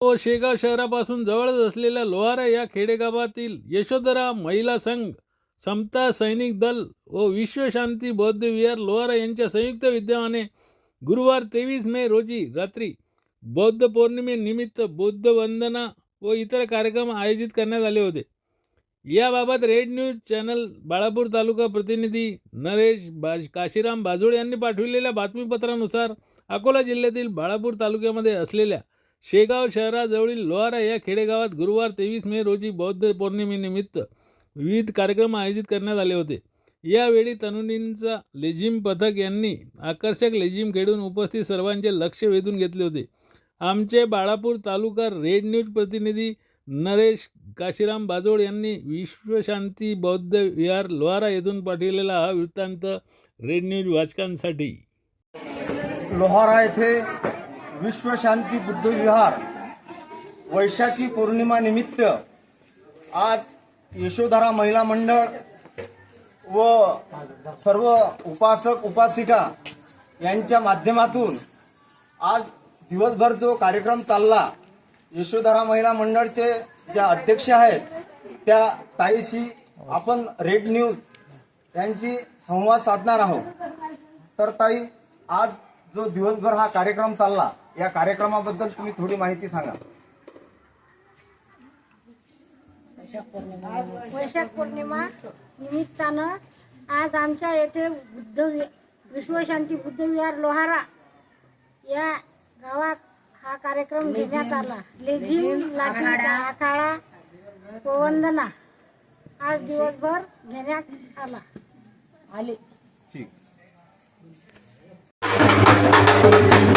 व शेगाव शहरापासून जवळच असलेल्या लोहारा या खेडेगावातील यशोधरा महिला संघ समता सैनिक दल व विश्वशांती बौद्ध विहार लोहारा यांच्या संयुक्त विद्यमाने गुरुवार तेवीस मे रोजी रात्री बौद्ध पौर्णिमेनिमित्त बौद्ध वंदना व इतर कार्यक्रम आयोजित करण्यात आले होते. याबाबत रेड न्यूज चॅनल बाळापूर तालुका प्रतिनिधी नरेश बाज काशीराम बाजोळ यांनी पाठविलेल्या बातमीपत्रानुसार अकोला जिल्ह्यातील बाळापूर तालुक्यामध्ये असलेल्या शेगाव शहराजवळील लोहारा या खेडेगावात गुरुवार तेवीस मे रोजी बौद्ध पौर्णिमेनिमित्त विविध कार्यक्रम आयोजित करण्यात आले होते. यावेळी तनुनींचा लेझिम पथक यांनी आकर्षक लेझिम खेळून उपस्थित सर्वांचे लक्ष वेधून घेतले होते. आमचे बाळापूर तालुका रेड न्यूज प्रतिनिधी नरेश काशीराम बाजोळ यांनी विश्वशांती बौद्ध विहार लोहारा येथून पाठविलेला हा वृत्तांत रेड न्यूज वाचकांसाठी. लोहारा येथे विश्वशांती बुद्ध विहार वैशाखी पौर्णिमा निमित्त आज यशोधरा महिला मंडळ व सर्व उपासक उपासिका यांच्या माध्यमातून आज दिवसभर जो कार्यक्रम चालला यशोधरा महिला मंडळचे ज्या अध्यक्ष आहेत त्या ताईशी आपण रेड न्यूज यांची संवाद साधणार आहोत. तर ताई आज जो दिवसभर हा कार्यक्रम चालला या कार्यक्रमाबद्दल तुम्ही थोडी माहिती सांगा. वैशाख पौर्णिमा निमित्तानं आज आमच्या येथे बुद्ध विश्वशांती बुद्ध विहार लोहारा या गावात हा कार्यक्रम घेण्यात आला. लेझिम लाठी आखाडा. वंदना आज दिवसभर घेण्यात आला. आले. ठीक. Thank you.